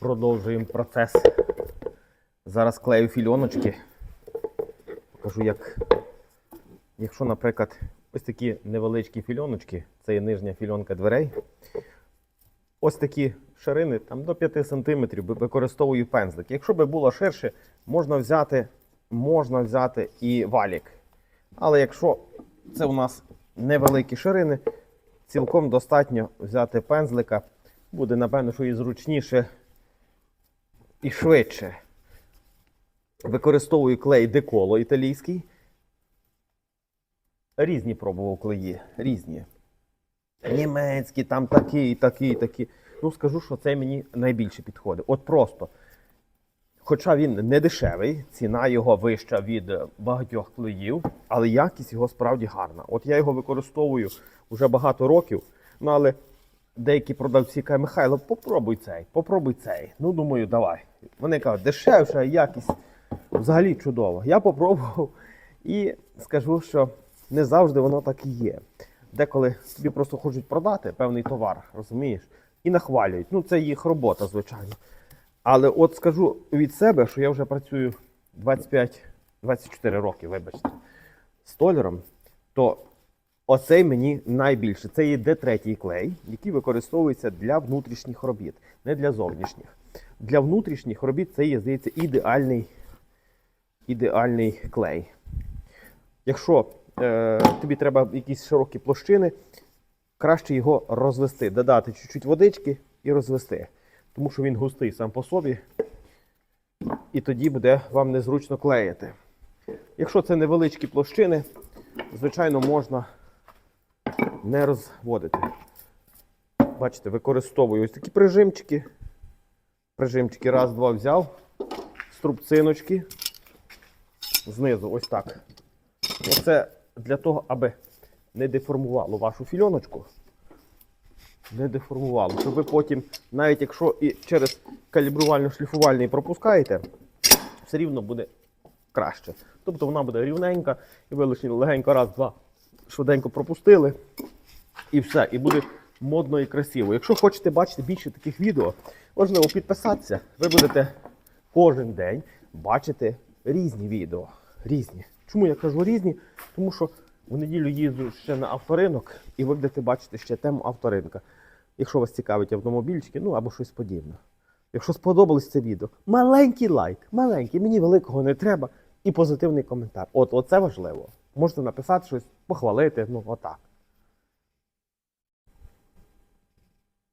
Продовжуємо процес. Зараз клею фільоночки. Покажу, як. Якщо, наприклад, ось такі невеличкі фільоночки, це є нижня фільонка дверей. Ось такі ширини там, до 5 см використовую пензлик. Якщо би було ширше, можна взяти, можна взяти і валік. Але якщо це у нас невеликі ширини, цілком достатньо взяти пензлика. Буде, напевно, що і зручніше і швидше. Використовую клей деколо італійський. Різні пробував клеї, різні. Німецькі, там такі, такі, такі. Ну, скажу, що це мені найбільше підходить. От просто. Хоча він не дешевий, ціна його вища від багатьох клеїв, але якість його справді гарна. От я його використовую вже багато років, ну але деякі продавці кажуть, Михайло, попробуй цей, попробуй цей. Ну, думаю, давай. Вони кажуть, дешевша, якість взагалі чудова. Я попробував і скажу, що не завжди воно так і є. Деколи тобі просто хочуть продати певний товар, розумієш? І нахвалюють. Ну, це їх робота, звичайно. Але от скажу від себе, що я вже працюю 25-24 роки, вибачте, столяром, то оцей мені найбільше. Це є D3 клей, який використовується для внутрішніх робіт, не для зовнішніх. Для внутрішніх робіт це є, здається, ідеальний, ідеальний клей. Якщо е, тобі треба якісь широкі площини, краще його розвести, додати чуть-чуть водички і розвести. Тому що він густий сам по собі, і тоді буде вам незручно клеїти. Якщо це невеличкі площини, звичайно, можна не розводити. Бачите, використовую ось такі прижимчики. Прижимчики раз, два взяв, струбциночки. Знизу ось так. Оце для того, аби не деформувало вашу фільоночку. Не деформувало. Щоб ви потім, навіть якщо і через калібрувально-шліфувальний пропускаєте, все рівно буде краще. Тобто вона буде рівненька, і ви лише легенько раз, два, швиденько пропустили, і все. І буде модно і красиво. Якщо хочете бачити більше таких відео, важливо підписатися. Ви будете кожен день бачити різні відео. Різні. Чому я кажу різні? Тому що в неділю їздю ще на авторинок, і ви будете бачити ще тему авторинка. Якщо вас цікавить автомобільчики, ну або щось подібне. Якщо сподобалось це відео, маленький лайк, маленький, мені великого не треба, і позитивний коментар. От, оце важливо. Можете написати щось, похвалити, ну отак.